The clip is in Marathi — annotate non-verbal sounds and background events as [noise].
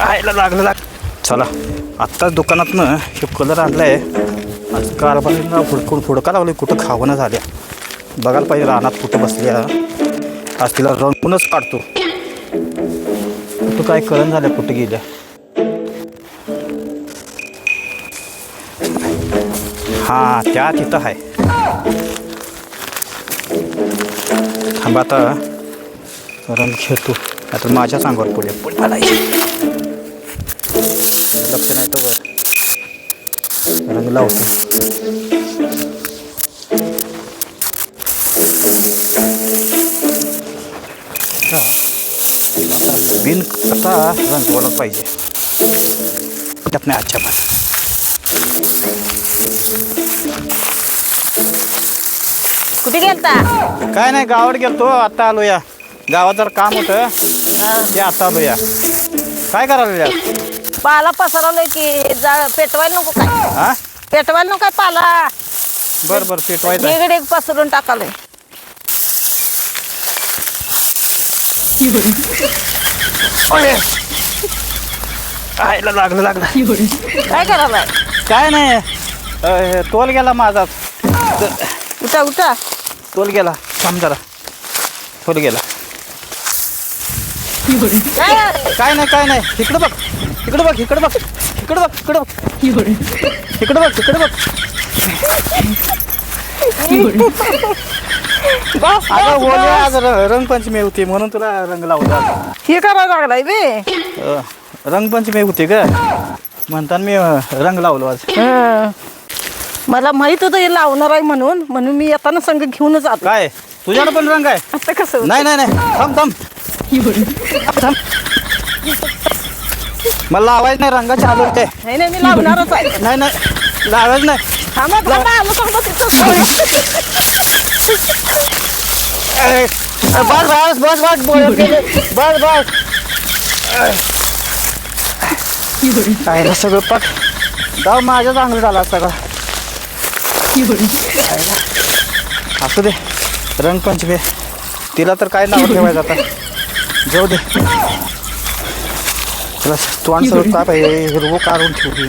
आयला लागलं लाग चला आत्ताच दुकानातनं हे कलर आणलाय. आज कारभारीनं हुडकून हुडका लागले कुठं खावणं झाल्या. बघायला पाहिजे रानात कुठं बसल्या. आज तिला रंगूनच काढतो. कुठं काय कळण झाल्या कुठं गेल्या हां त्या तिथं आहे. थांबा आता. रंग खेळतो. आता माझ्याच अंगावर पुढे आलाय लक्ष नाही तर वर रंग लावतो. आता बिन आता रंग बोलत पाहिजे? त्यात नाही आजच्या पण कुठे गेलता? काय नाही गावात गेलतो. आता आलो या गावात जर काम होतं ते आता आलो या. काय करायला पाला पसरवलंय की जा पेटवायला नको काय? हा? पेटवायला नको काय पाला? बर बर पेटवायचं आहे. वेगळे पसरून टाकालंय. ओये. आयला लागलं लागलं. काय करायलाय? काय नाही. अ, तोल गेला माझाच त- उठा उठा. तोल गेला. थांब जरा. तोल गेला. काय [laughs] काय नाही काय नाही. इकडं बघ. इकडं बघ इकडं बघ. इकडं बघ इकडं बघ. इकडं बघ इकडं बघ. होली बस. आज र- रंगपंचमी होती म्हणून तुला रंग लावला हे करायला लागलाय बे. अ, रंगपंचमी होती ग. म्हणताना मी अ, रंग लावलो आज. हं. मला माहीत होतं हे लावणार आहे म्हणून. म्हणून मी येताना संघ घेऊनच आलो. काय? तुझ्याकडे पण रंग आहे? कसं होतं? नाही नाही नाही. थांब थांब. [laughs] मला लावायचं नाही रंगाची आलो ते नाही नाही मी लावणारच आहे. नाही नाही लावायचं नाही. थांबा थांबा आलो थांबा तिथंच ए, बस बस बस बस गेले. बस बस. काय रे सगळं पाक गाव माझ्या चांगलं झाला सगळा असू दे. रंगपंचमी. तिला तर काय नाव ठेवायचं आता? जाऊ दे. तोंड काढून ठेवली